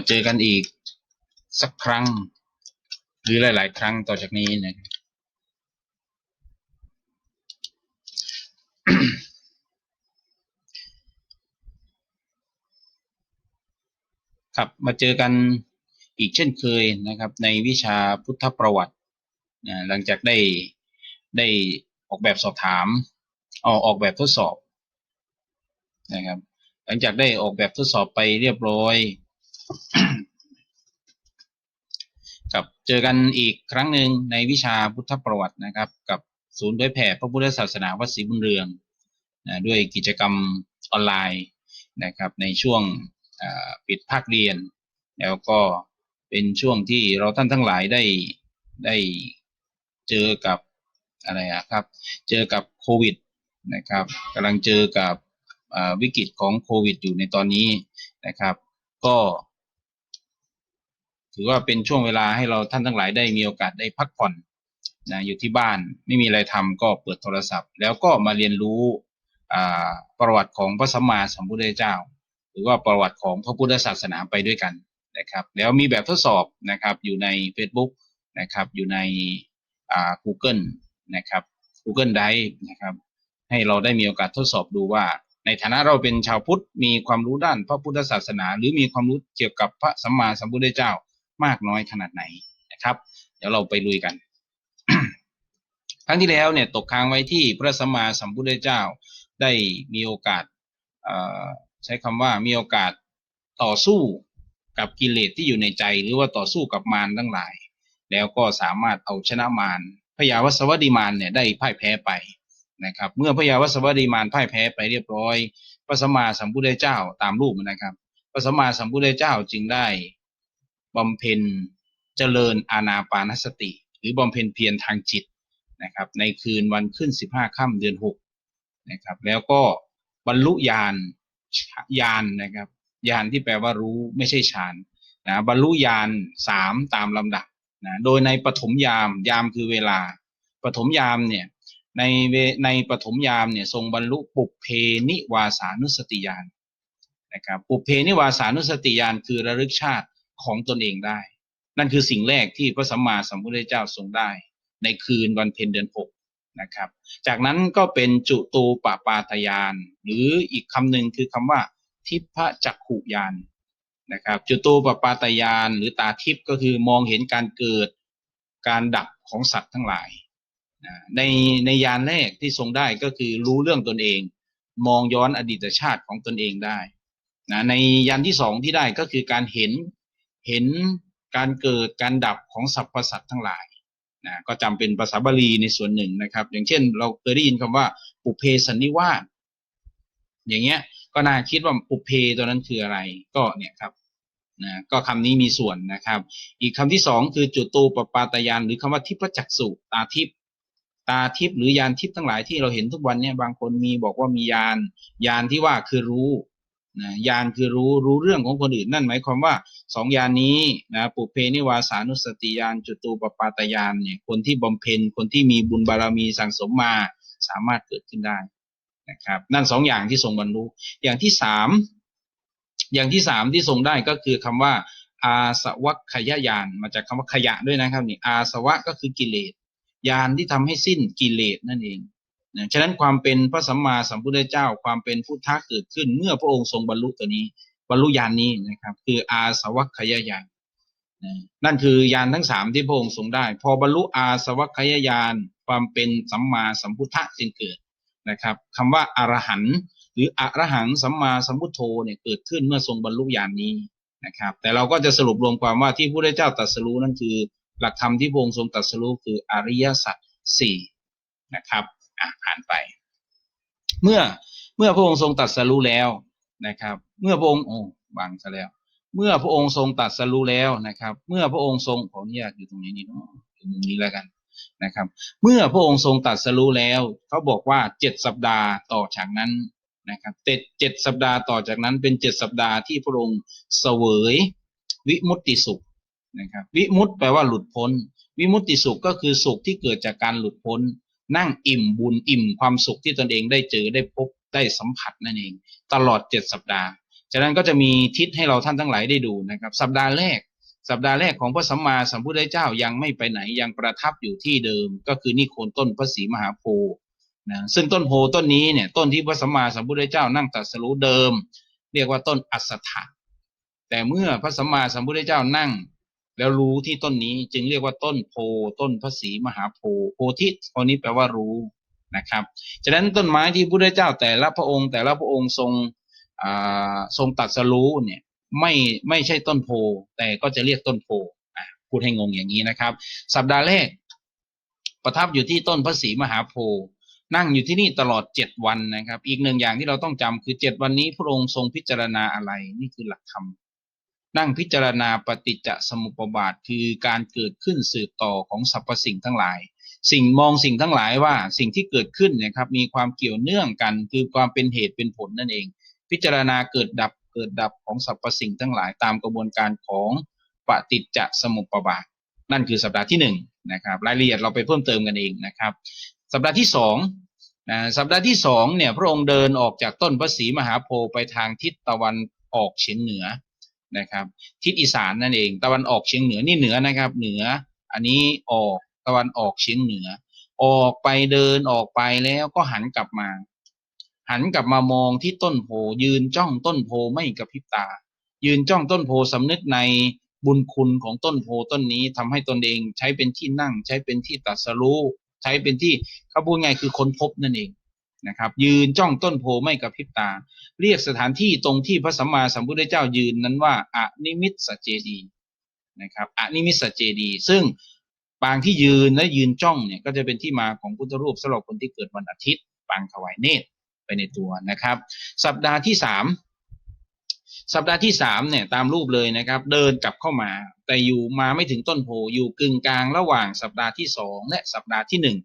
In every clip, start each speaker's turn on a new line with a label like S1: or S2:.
S1: มาเจอกันอีก สักครั้ง หรือหลาย ๆ ครั้งต่อจากนี้นะครับครับมาเจอกันอีกเช่นเคยนะครับ ในวิชาพุทธประวัตินะหลังจากได้ได้ออกแบบสอบถามออกออกแบบทดสอบนะครับ หลังจากได้ออกแบบทดสอบไปเรียบร้อย กับเจอกันอีกครั้งหนึ่งในวิชาพุทธประวัตินะครับ กับศูนย์เผยแผ่พระพุทธศาสนาวัดศรีบุญเรืองนะด้วยกิจกรรมออนไลน์นะครับ ในช่วงปิดภาคเรียน แล้วก็เป็นช่วงที่เราท่านทั้งหลายได้ได้เจอกับอะไรครับ เจอกับโควิดนะครับกำลังเจอกับวิกฤตของโควิดอยู่ในตอนนี้นะครับ ก็ ถือว่าเป็นช่วงเวลาให้เราท่านทั้งหลายได้มีโอกาสได้พักผ่อนนะอยู่ที่บ้านไม่มีอะไรทำก็เปิดโทรศัพท์ แล้วก็มาเรียนรู้อ่าประวัติของพระสัมมาสัมพุทธเจ้า หรือว่าประวัติของพระพุทธศาสนาไปด้วยกันนะครับ แล้วมีแบบทดสอบนะครับอยู่ใน Facebook นะครับอยู่ในอ่า Google นะครับ Google Drive นะครับให้เราได้มีโอกาสทดสอบดูว่า ในฐานะเราเป็นชาวพุทธมีความรู้ด้านพระพุทธศาสนา หรือมีความรู้เกี่ยวกับพระสัมมาสัมพุทธเจ้า มากน้อยขนาดไหนนะครับ เดี๋ยวเราไปลุยกัน ครั้งที่แล้วเนี่ยตกค้างไว้ที่พระสัมมาสัมพุทธเจ้าได้มีโอกาสใช้คำว่ามีโอกาสต่อสู้กับกิเลสที่อยู่ในใจ หรือว่าต่อสู้กับมารทั้งหลาย แล้วก็สามารถเอาชนะมารพญาวัสวัดีมารเนี่ยได้พ่ายแพ้ไปนะครับ เมื่อพญาวัสวัดีมารพ่ายแพ้ไปเรียบร้อยพระสัมมาสัมพุทธเจ้าตามรูปนะครับพระสัมมาสัมพุทธเจ้าจึงได้ บำเพ็ญเจริญอาณาปานสติ หรือบำเพ็ญเพียรทางจิตนะครับ ในคืนวันขึ้นสิบห้าค่ำเดือนหกนะครับ แล้วก็บรรลุญาณญาณนะครับญาณที่แปลว่ารู้ไม่ใช่ฌานนะบรรลุญาณสามตามลำดับนะโดยในปฐมยามยามคือเวลาปฐมยามเนี่ยในเวในปฐมยามเนี่ยทรงบรรลุปุเพนิวาสานุสติญาณนะครับปุเพนิวาสานุสติญาณคือระลึกชาติ ของตนเองได้ นั่นคือสิ่งแรกที่พระสัมมาสัมพุทธเจ้าทรงได้ ในคืนวันเพ็ญเดือนหกนะครับ จากนั้นก็เป็นจุตูปปาตยาน หรืออีกคำหนึ่งคือคำว่า ทิพจักขุยานนะครับ จุตูปปาตยานหรือตาทิพก็คือมองเห็นการเกิดการดับของสัตว์ทั้งหลายในในยานแรกที่ทรงได้ก็คือรู้เรื่องตนเอง มองย้อนอดีตชาติของตนเองได้นะในยานที่สองที่ได้ก็คือการเห็น เห็นการเกิดการดับของสรรพสัตว์ทั้งหลายนะก็จำเป็นภาษาบาลีในส่วนหนึ่งนะครับ อย่างเช่น เราเคยได้ยินคำว่าปุเพสันนิวาสอย่างเงี้ยก็น่าคิดว่าปุเพตัวนั้นคืออะไรก็เนี่ยครับนะก็คำนี้มีส่วนนะครับ อีกคำที่สองคือจุตูปปาตยานหรือคำว่าทิพจักสุตาทิพตาทิพหรือยานทิพทั้งหลายที่เราเห็นทุกวันเนี่ยบางคนมีบอกว่ามียานยานที่ว่าคือรู้ นะยานคือรู้รู้เรื่องของคนอื่นนั่นหมายความว่าสองยานนี้นะปุเพนิวาสานุสติยานจุตูปปาตยานเนี่ยคนที่บำเพ็ญคนที่มีบุญบารมีสั่งสมมาสามารถเกิดขึ้นได้นะครับนั่นสองอย่างที่ทรงบรรลุอย่างที่สามอย่างที่สามที่ทรงได้ก็คือคำว่า อาสวัคยายานมาจากคำว่าขยะด้วยนะครับนี่อาสวะก็คือกิเลสยานที่ทำให้สิ้นกิเลสนั่นเอง นะฉะนั้นความเป็นพระสัมมาสัมพุทธเจ้า ความเป็นพุทธะเกิดขึ้น เมื่อพระองค์ทรงบรรลุตัวนี้ บรรลุญาณนี้นะครับ คืออาสวัคยายานนะนั่นคือยานทั้งสามที่พระองค์ทรงได้ พอบรรลุอาสวัคยายานความเป็นสัมมาสัมพุทธะจึงเกิดนะครับคำว่าอรหันต์หรืออรหังสัมมาสัมพุทโธเนี่ยเกิดขึ้นเมื่อทรงบรรลุญาณนี้นะครับ แต่เราก็จะสรุปรวมความว่าที่พระพุทธเจ้าตรัสรู้นั่นคือ หลักธรรมที่พระองค์ทรงตรัสรู้คืออริยสัจสี่นะครับ อะผ่านไป เมื่อเมื่อพระองค์ทรงตรัสรู้แล้วนะครับ เมื่อพระองค์โอ้บังซะแล้ว เมื่อพระองค์ทรงตรัสรู้แล้วนะครับ เมื่อพระองค์ทรงขออนุญาตอยู่ตรงนี้นี่เนาะตรงนี้แล้วกันนะครับ เมื่อพระองค์ทรงตรัสรู้แล้วเขาบอกว่าเจ็ดสัปดาห์ต่อจากนั้นนะครับเจ็ดเจ็ดสัปดาห์ต่อจากนั้นเป็นเจ็ดสัปดาห์ที่พระองค์เสวยวิมุตติสุขนะครับ วิมุตติแปลว่าหลุดพ้น วิมุตติสุขก็คือสุขที่เกิดจากการหลุดพ้น นั่งอิ่มบุญอิ่มความสุขที่ตนเองได้เจอได้พบได้สัมผัสนั่นเอง ตลอดเจ็ดสัปดาห์ ฉะนั้นก็จะมีทิศให้เราท่านทั้งหลายได้ดูนะครับ สัปดาห์แรก สัปดาห์แรกของพระสัมมาสัมพุทธเจ้ายังไม่ไปไหนยังประทับอยู่ที่เดิม ก็คือนี่โคนต้นพระศรีมหาโพธิ์นะซึ่งต้นโพต้นนี้เนี่ยต้นที่พระสัมมาสัมพุทธเจ้านั่งตรัสรู้เดิม เรียกว่าต้นอัสสถะแต่เมื่อพระสัมมาสัมพุทธเจ้านั่ง แล้วรู้ที่ต้นนี้จึงเรียกว่าต้นโพต้นพระศรีมหาโพธิ์โพธิตัวนี้แปลว่ารู้นะครับฉะนั้นต้นไม้ที่พระพุทธเจ้าแต่ละพระองค์ แต่ละพระองค์ทรงทรงตรัสรู้เนี่ยไม่ไม่ใช่ต้นโพ แต่ก็จะเรียกต้นโพพูดให้งงอย่างนี้นะครับ สัปดาห์แรก ประทับอยู่ที่ต้นพระศรีมหาโพนั่งอยู่ที่นี่ตลอดเจ็ดวันนะครับ อีกหนึ่งอย่างที่เราต้องจำคือเจ็ดวันนี้พระองค์ทรงพิจารณาอะไร นี่คือหลักธรรม นั่งพิจารณาปฏิจจสมุปบาทคือการเกิดขึ้นสืบต่อของสรรพสิ่งทั้งหลาย สิ่งมองสิ่งทั้งหลายว่าสิ่งที่เกิดขึ้นเนะครับมีความเกี่ยวเนื่องกันคือความเป็นเหตุเป็นผลนั่นเอง พิจารณาเกิดดับเกิดดับของสรรพสิ่งทั้งหลายตามกระบวนการของปฏิจจสมุปบาท นั่นคือสัปดาห์ที่หนึ่งนะครับรายละเอียดเราไปเพิ่มเติมกันเองนะครับ สัปดาห์ที่สองนะสัปดาห์ที่สองเนี่ยพระองค์เดินออกจากต้นพระศรีมหาโพธิ์ไปทางทิศตะวันออกเฉียงเหนือ นะครับ ทิศอีสานนั่นเอง ตะวันออกเฉียงเหนือนี่เหนือนะครับ เหนือ อันนี้ออกตะวันออกเฉียงเหนือ ออกไปเดินออกไปแล้วก็หันกลับมา หันกลับมามองที่ต้นโพยืนจ้องต้นโพไม่กระพริบตา ยืนจ้องต้นโพสำนึกในบุญคุณของต้นโพต้นนี้ทำให้ตนเองใช้เป็นที่นั่ง ใช้เป็นที่ตรัสรู้ใช้เป็นที่เขาพูดง่ายคือค้นพบนั่นเอง นะครับยืนจ้องต้นโพไม่กระพริบตา เรียกสถานที่ตรงที่พระสัมมาสัมพุทธเจ้ายืนนั้นว่าอนิมิตสเจดีนะครับอนิมิตสเจดี ซึ่งปางที่ยืนและยืนจ้องเนี่ยก็จะเป็นที่มาของพุทธรูปสำหรับคนที่เกิดวันอาทิตย์ปางถวายเนตรไปในตัวนะครับ สัปดาห์ที่สามสัปดาห์ที่สามเนี่ยตามรูปเลยนะครับ เดินกลับเข้ามา แต่อยู่มาไม่ถึงต้นโพอยู่กึ่งกลางระหว่างสัปดาห์ที่สองและสัปดาห์ที่หนึ่ง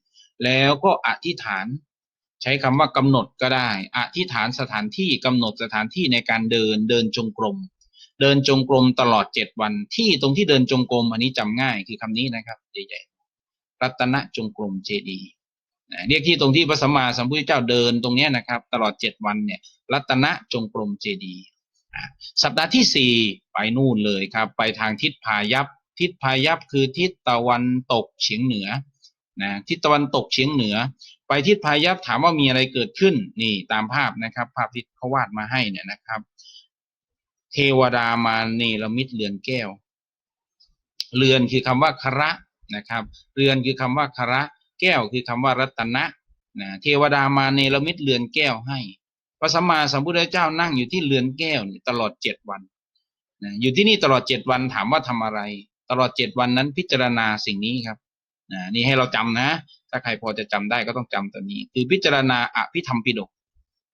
S1: แล้วก็อธิษฐาน ใช้คำว่ากำหนดก็ได้ อธิษฐานสถานที่กำหนดสถานที่ในการเดินเดินจงกรม เดินจงกรมตลอดเจ็ดวันที่ตรงที่เดินจงกรมอันนี้จำง่ายคือคำนี้นะครับใหญ่ๆรัตนจงกรมเจดีย์เรียกที่ตรงที่พระสัมมาสัมพุทธเจ้าเดินตรงเนี้ยนะครับ ตลอดเจ็ดวันเนี่ย รัตนจงกรมเจดีย์สัปดาห์ที่สี่ไปนู่นเลยครับ ไปทางทิศพายัพทิศพายัพคือทิศตะวันตกเฉียงเหนือ นะทิศตะวันตกเฉียงเหนือ ไปทิศพายัพถามว่ามีอะไรเกิดขึ้นนี่ตามภาพนะครับ ภาพที่เขาวาดมาให้เนี่ยนะครับ เทวดามาเนรมิตเรือนแก้ว เรือนคือคำว่าคระนะครับ เรือนคือคำว่าคระ แก้วคือคำว่ารัตนะนะเทวดามาเนรมิตเรือนแก้วให้พระสัมมาสัมพุทธเจ้านั่งอยู่ที่เรือนแก้วตลอดเจ็ดวันนะอยู่ที่นี่ตลอดเจ็ดวันถามว่าทำอะไร ตลอดเจ็ดวันนั้นพิจารณาสิ่งนี้ครับ นะนี่ให้เราจำนะ ถ้าใครพอจะจำได้ก็ต้องจำตัวนี้ คือพิจารณาอภิธรรมปิฎก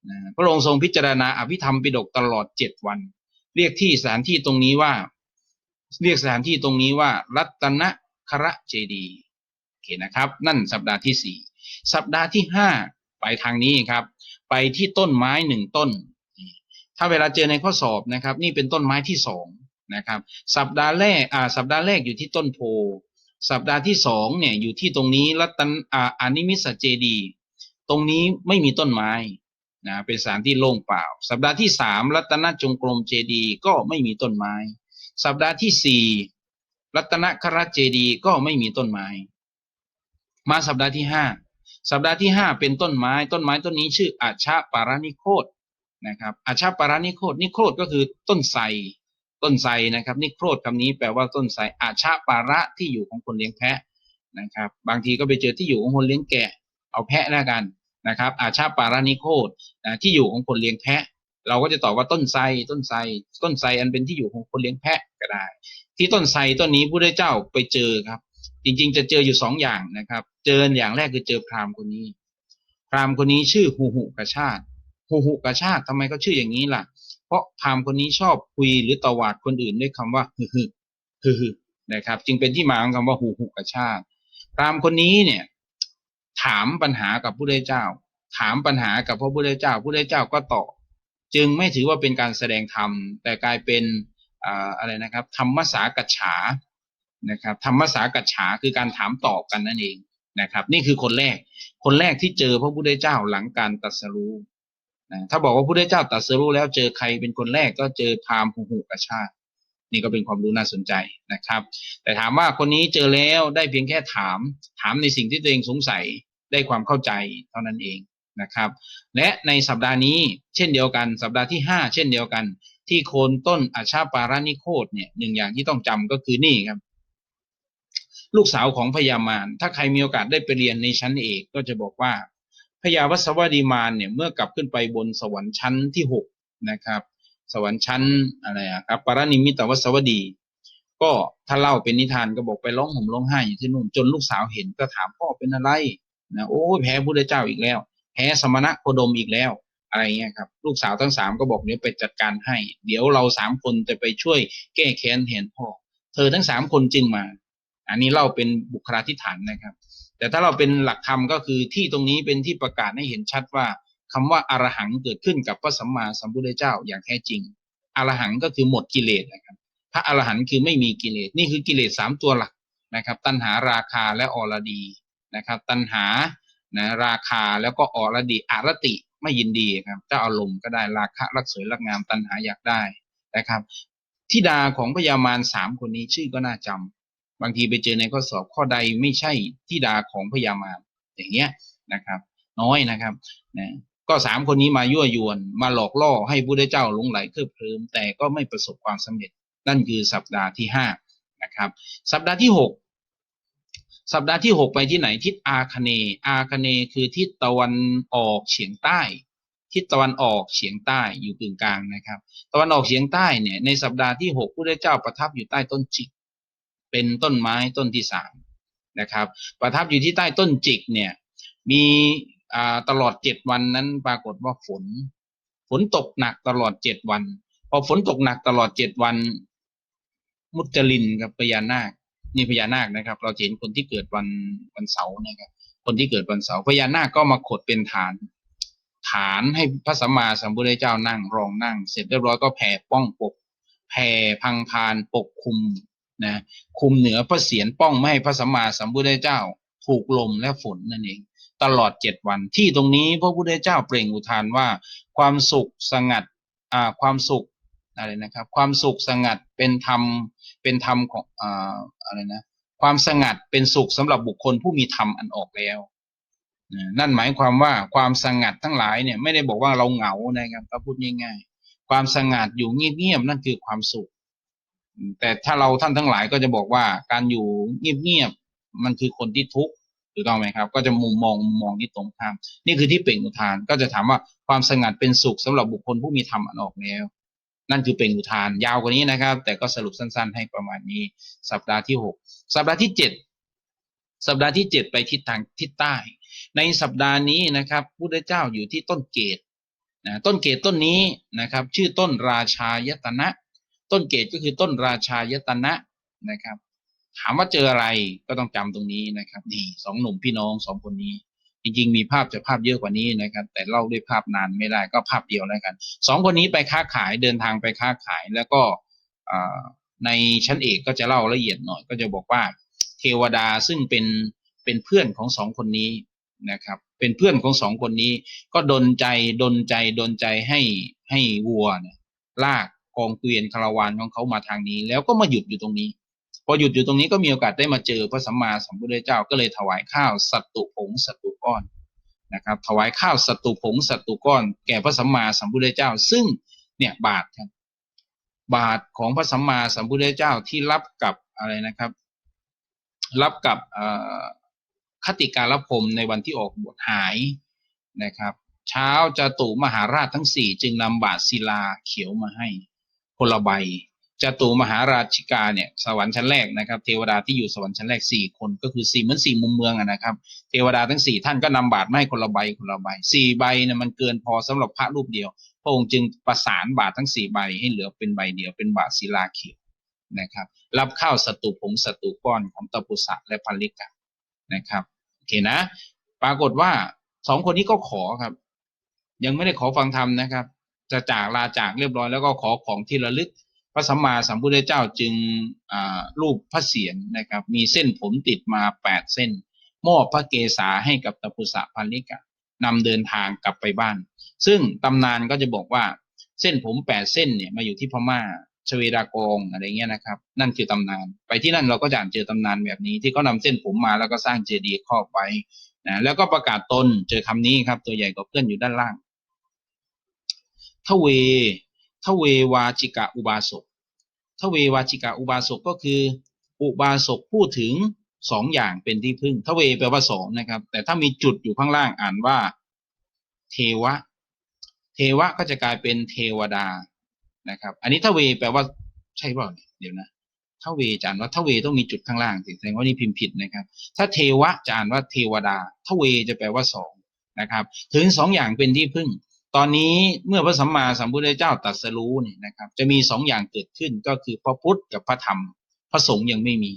S1: นะพระองค์ทรงพิจารณาอภิธรรมปิฎกตลอดเจ็ดวัน เรียกที่สถานที่ตรงนี้ว่า เรียกสถานที่ตรงนี้ว่า รัตนคระเจดีโอเคนะครับ นั่นสัปดาห์ที่สี่สัปดาห์ที่ห้าไปทางนี้ครับ ไปที่ต้นไม้หนึ่งต้น ถ้าเวลาเจอในข้อสอบนะครับ นี่เป็นต้นไม้ที่สองนะครับ สัปดาห์แรกอ่าสัปดาห์แรกอยู่ที่ต้นโพ สัปดาห์ที่สองเนี่ยอยู่ที่ตรงนี้รัตนอาอานิมิสเจดี ตรงนี้ไม่มีต้นไม้นะเป็นสถานที่โล่งเปล่า สัปดาห์ที่สามรัตนจงกรมเจดีก็ไม่มีต้นไม้ สัปดาห์ที่สี่รัตนคราเจดีก็ไม่มีต้นไม้ มาสัปดาห์ที่ห้าสัปดาห์ที่ห้าเป็นต้นไม้ ต้นไม้ต้นนี้ชื่ออาชาปารานิโคตนะครับอาชาปารานิโคตนิโคตก็คือต้นไทร ต้นไทรนะครับ นิโคตคำนี้แปลว่าต้นไทรอาชาปาระที่อยู่ของคนเลี้ยงแพะนะครับ บางทีก็ไปเจอที่อยู่ของคนเลี้ยงแกะ เอาแพะแล้วกันนะครับ อาชาปารานิโคตนะที่อยู่ของคนเลี้ยงแพะ เราก็จะตอบว่าต้นไทรต้นไทรต้นไทรอันเป็นที่อยู่ของคนเลี้ยงแพะก็ได้ ที่ต้นไทรต้นนี้พระเจ้าไปเจอครับ จริงๆ จะเจออยู่สองอย่างนะครับ เจออย่างแรกคือเจอพราหมณ์คนนี้ พราหมณ์คนนี้ชื่อหูหุกชาติหูหุกชาติทำไมเขาชื่ออย่างนี้ล่ะ เพราะพามคนนี้ชอบคุยหรือตวาดคนอื่นด้วยคำว่าฮึฮึฮึฮึนะครับ จึงเป็นที่มาของคำว่าหูหุกชาติพรามคนนี้เนี่ย ถามปัญหากับพระพุทธเจ้า ถามปัญหากับพระพุทธเจ้าพระพุทธเจ้าก็ตอบจึงไม่ถือว่าเป็นการแสดงธรรม แต่กลายเป็นอะไรนะครับ ธรรมสากัจฉานะครับ ธรรมสากัจฉาคือการถามตอบกันนั่นเองนะครับ นี่คือคนแรก คนแรกที่เจอพระพุทธเจ้าหลังการตรัสรู้ นะถ้าบอกว่าพระพุทธเจ้าตรัสรู้แล้วเจอใครเป็นคนแรกก็เจอพราหมณ์หูหูกชาติ นี่ก็เป็นความรู้น่าสนใจนะครับ แต่ถามว่าคนนี้เจอแล้วได้เพียงแค่ถาม ถามในสิ่งที่ตัวเองสงสัยได้ความเข้าใจเท่านั้นเองนะครับ และในสัปดาห์นี้เช่นเดียวกัน สัปดาห์ที่ห้าเช่นเดียวกัน ที่โคนต้นอาชาปารานิโคตเนี่ยหนึ่งอย่างที่ต้องจำก็คือนี่ครับ ลูกสาวของพญามารถ้าใครมีโอกาสได้ไปเรียนในชั้นเอกก็จะบอกว่า พญาวัสวดีมารเนี่ยเมื่อกลับขึ้นไปบนสวรรค์ชั้นที่หกนะครับ สวรรค์ชั้นอะไรอะครับปารานิมิตวสวดี ก็ถ้าเล่าเป็นนิทานก็บอกไปร้องห่มร้องไห้อยู่ที่นู่นจนลูกสาวเห็นก็ถามพ่อเป็นอะไรนะโอ้แพ้พระเจ้าอีกแล้วแพ้สมณะโคดมอีกแล้วอะไรเงี้ยครับลูกสาวทั้งสามก็บอกเดี๋ยวไปจัดการให้ เดี๋ยวเราสามคนจะไปช่วยแก้แค้นแทนพ่อ เธอทั้งสามคนจึงมา อันนี้เล่าเป็นบุคลาธิฐานนะครับ แต่ถ้าเราเป็นหลักธรรมก็คือที่ตรงนี้เป็นที่ประกาศให้เห็นชัดว่าคำว่าอารหังเกิดขึ้นกับพระสัมมาสัมพุทธเจ้าอย่างแท้จริงอรหังก็คือหมดกิเลสนะครับ พระอรหันต์คือไม่มีกิเลส นี่คือกิเลสสามตัวหลักนะครับ ตัณหาราคาและอรดีนะครับ ตัณหานะราคาแล้วก็อรดีอารติไม่ยินดีครับเจ้าอารมณ์ก็ได้ราคะรักสวยรักงามตัณหาอยากได้นะครับทิดาของพญามารสามคนนี้ชื่อก็น่าจำ บางทีไปเจอในข้อสอบข้อใดไม่ใช่ทิดาของพญามารอย่างเงี้ยนะครับ น้อยนะครับนะก็สามคนนี้มายั่วยวนมาหลอกล่อให้พระเจ้าหลงไหลเคลิบเคลิ้มแต่ก็ไม่ประสบความสำเร็จ นั่นคือสัปดาห์ที่ห้านะครับ สัปดาห์ที่หกสัปดาห์ที่หกไปที่ไหนทิศอาคเน อาคเนคือทิศตะวันออกเฉียงใต้ทิศตะวันออกเฉียงใต้อยู่กึ่งกลางนะครับ ตะวันออกเฉียงใต้เนี่ยในสัปดาห์ที่หกพระเจ้าประทับอยู่ใต้ต้นจิก เป็นต้นไม้ต้นที่สามนะครับ ประทับอยู่ที่ใต้ต้นจิกเนี่ย มีตลอดเจ็ดวันนั้นปรากฏว่าฝน ฝนตกหนักตลอดเจ็ดวัน พอฝนตกหนักตลอดเจ็ดวัน มุจลินกับพญานาคนี่พญานาคนะครับ เราเห็นคนที่เกิดวันวันเสาร์นะครับ คนที่เกิดวันเสาร์พญานาคก็มาขดเป็นฐาน ฐานให้พระสัมมาสัมพุทธเจ้านั่งรองนั่ง เสร็จเรียบร้อยก็แผ่ป้องปกแผ่พังพานปกคุม นะคุมเหนือพระเศียรป้องไม่ให้พระสัมมาสัมพุทธเจ้าถูกลมและฝนนั่นเอง ตลอดเจ็ดวันที่ตรงนี้พระพุทธเจ้าเปล่งอุทานว่า ความสุขสงัดอ่าความสุขอะไรนะครับ ความสุขสงัดเป็นธรรมเป็นธรรมของอ่าอะไรนะความสงัดเป็นสุขสำหรับบุคคลผู้มีธรรมอันออกแล้วนะนั่นหมายความว่าความสงัดทั้งหลายเนี่ยไม่ได้บอกว่าเราเหงานะครับก็พูดง่าย ๆ ความสงัดอยู่เงียบๆนั่นคือความสุข แต่ถ้าเราท่านทั้งหลายก็จะบอกว่าการอยู่เงียบๆมันคือคนที่ทุกข์ถูกต้องไหมครับ ก็จะมุมมองมุมมองที่ตรงข้ามนี่คือที่เปล่งอุทานก็จะถามว่าความสงัดเป็นสุขสำหรับบุคคลผู้มีธรรมอันออกแล้ว นั่นคือเปล่งอุทานยาวกว่านี้นะครับ แต่ก็สรุปสั้น ๆ ให้ประมาณนี้ สัปดาห์ที่หกสัปดาห์ที่เจ็ดสัปดาห์ที่เจ็ดไปทิศทางทิศใต้ ในสัปดาห์นี้นะครับพุทธเจ้าอยู่ที่ต้นเกตนะต้นเกตต้นนี้นะครับ ชื่อต้นราชายตนะ ต้นเกตก็คือต้นราชายตนะนะครับ ถามว่าเจออะไรก็ต้องจำตรงนี้นะครับนี่สองหนุ่มพี่น้องสองคนนี้ จริงๆ มีภาพจะภาพเยอะกว่านี้นะครับ แต่เล่าด้วยภาพนานไม่ได้ก็ภาพเดียวแล้วกันสองคนนี้ไปค้าขายเดินทางไปค้าขายแล้วก็ในชั้นเอกก็จะเล่าละเอียดหน่อยก็จะบอกว่าเทวดาซึ่งเป็นเป็นเพื่อนของสองคนนี้นะครับ เป็นเพื่อนของสองคนนี้ ก็ดนใจดนใจดนใจให้ให้วัวเนี่ยลาก องเกวียนคาราวานของเขามาทางนี้ แล้วก็มาหยุดอยู่ตรงนี้ พอหยุดอยู่ตรงนี้ก็มีโอกาสได้มาเจอพระสัมมาสัมพุทธเจ้าก็เลยถวายข้าวสัตตุผงสัตตุก้อนนะครับ ถวายข้าวสัตตุผงสัตตุก้อน แก่พระสัมมาสัมพุทธเจ้า ซึ่งเนี่ยบาทครับบาทของพระสัมมาสัมพุทธเจ้าที่รับกับอะไรนะครับ รับกับคติการพรมในวันที่ออกบวชหายนะครับ เช้าจะตู่มหาราชทั้งสี่จึงนำบาทศิลาเขียวมาให้ คนละใบจตุมหาราชิกาเนี่ยสวรรค์ชั้นแรกนะครับ เทวดาที่อยู่สวรรค์ชั้นแรกสี่คนก็คือสี่เหมือนสี่มุมเมืองนะครับ เทวดาทั้งสี่ท่านก็นำบาตรมาให้คนละใบคนละใบสี่ใบเนี่ยมันเกินพอสำหรับพระรูปเดียว พระองค์จึงประสานบาตรทั้งสี่ใบให้เหลือเป็นใบเดียวเป็นบาตรศิลาเขียวนะครับ รับข้าวสตุผงสตุก้อนของตปุสะและพันลิกะนะครับโอเคนะ ปรากฏว่าสองคนนี้ก็ขอครับ ยังไม่ได้ขอฟังธรรมนะครับ จะจากลาจากเรียบร้อยแล้วก็ขอของที่ระลึก พระสัมมาสัมพุทธเจ้าจึงรูปพระเศียรนะครับ มีเส้นผมติดมาแปดเส้น มอบพระเกศาให้กับตปุสะพันลิกะนำเดินทางกลับไปบ้าน ซึ่งตำนานก็จะบอกว่าเส้นผมแปดเส้นเนี่ยมาอยู่ที่พม่าชเวดากองอะไรเงี้ยนะครับ นั่นคือตำนาน ไปที่นั่นเราก็จะอ่านเจอตำนานแบบนี้ ที่เขานำเส้นผมมาแล้วก็สร้างเจดีย์ครอบไว้นะแล้วก็ประกาศตนเจอคำนี้ครับ ตัวใหญ่กว่าเพื่อนอยู่ด้านล่าง เว ทเววาจิกะอุบาสก ทเววาจิกะอุบาสกก็คือ อุบาสกพูดถึงสองอย่างเป็นที่พึ่ง ทเวแปลว่าสองนะครับ แต่ถ้ามีจุดอยู่ข้างล่างอ่านว่า เทวะ เทวะก็จะกลายเป็นเทวดานะครับ อันนี้ทเวแปลว่าใช่เปล่าเนี่ยเดี๋ยวนะทเวจะอ่านว่าทเวต้องมีจุดข้างล่างสิแสดงว่านี่พิมพ์ผิดนะครับ ถ้าเทวะจะอ่านว่าเทวดาทเวจะแปลว่าสองนะครับ ถึงสองอย่างเป็นที่พึ่ง ตอนนี้เมื่อพระสัมมาสัมพุทธเจ้าตรัสรู้เนี่ยนะครับ จะมีสองอย่างเกิดขึ้นก็คือพระพุทธกับพระธรรม พระสงฆ์ยังไม่มี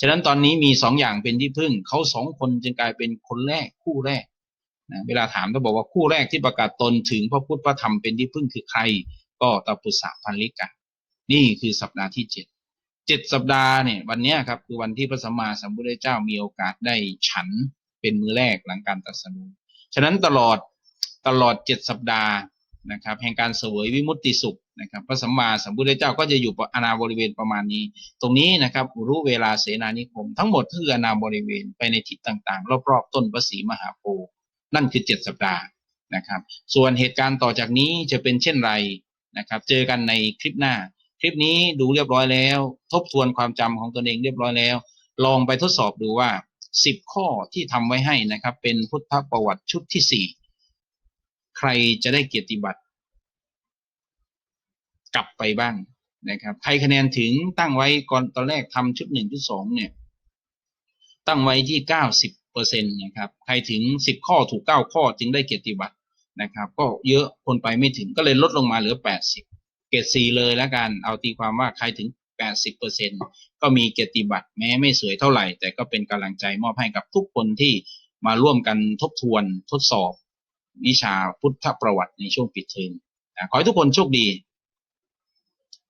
S1: ฉะนั้นตอนนี้มีสองอย่างเป็นที่พึ่งเขาสองคนจึงกลายเป็นคนแรกคู่แรกนะเวลาถามต้องบอกว่าคู่แรกที่ประกาศตนถึงพระพุทธพระธรรมเป็นที่พึ่งคือใคร ก็ตปุสสะพันลิกะนี่คือสัปดาห์ที่เจ็ดเจ็ดสัปดาห์เนี่ยวันเนี้ยครับคือวันที่พระสัมมาสัมพุทธเจ้ามีโอกาสได้ฉันเป็นมือแรกหลังการตรัสรู้ฉะนั้นตลอด ตลอดเจ็ดสัปดาห์นะครับแห่งการเสวยวิมุตติสุขนะครับพระสัมมาสัมพุทธเจ้าก็จะอยู่อาณาบริเวณประมาณนี้ ตรงนี้นะครับรู้เวลาเสนานิคม ทั้งหมดคืออาณาบริเวณไปในทิศต่างๆ รอบๆ ต้นพระศรีมหาโพธิ์นั่นคือเจ็ดสัปดาห์นะครับ ส่วนเหตุการณ์ต่อจากนี้จะเป็นเช่นไรนะครับ เจอกันในคลิปหน้า คลิปนี้ดูเรียบร้อยแล้ว ทบทวนความจำของตนเองเรียบร้อยแล้ว ลองไปทดสอบดูว่าสิบข้อที่ทำไว้ให้นะครับ เป็นพุทธประวัติชุดที่สี่ ใครจะได้เกียรติบัตรกลับไปบ้างนะครับใครคะแนนถึงตั้งไว้ก่อนตอนแรกทำชุดหนึ่งชุดสองเนี่ย ตั้งไว้ที่เก้าสิบเปอร์เซ็นต์นะครับ ใครถึงสิบข้อถูกเก้าข้อจึงได้เกียรติบัตรนะครับ ก็เยอะคนไปไม่ถึงก็เลยลดลงมาเหลือแปดสิบเกรดสี่เลยแล้วกันเอาตีความว่าใครถึงแปดสิบเปอร์เซ็นก็มีเกียรติบัตรแม้ไม่สวยเท่าไหร่ แต่ก็เป็นกำลังใจมอบให้กับทุกคนที่มาร่วมกันทบทวนทดสอบ วิชาพุทธประวัติในช่วงปิดเทอมขอให้ทุกคนโชคดี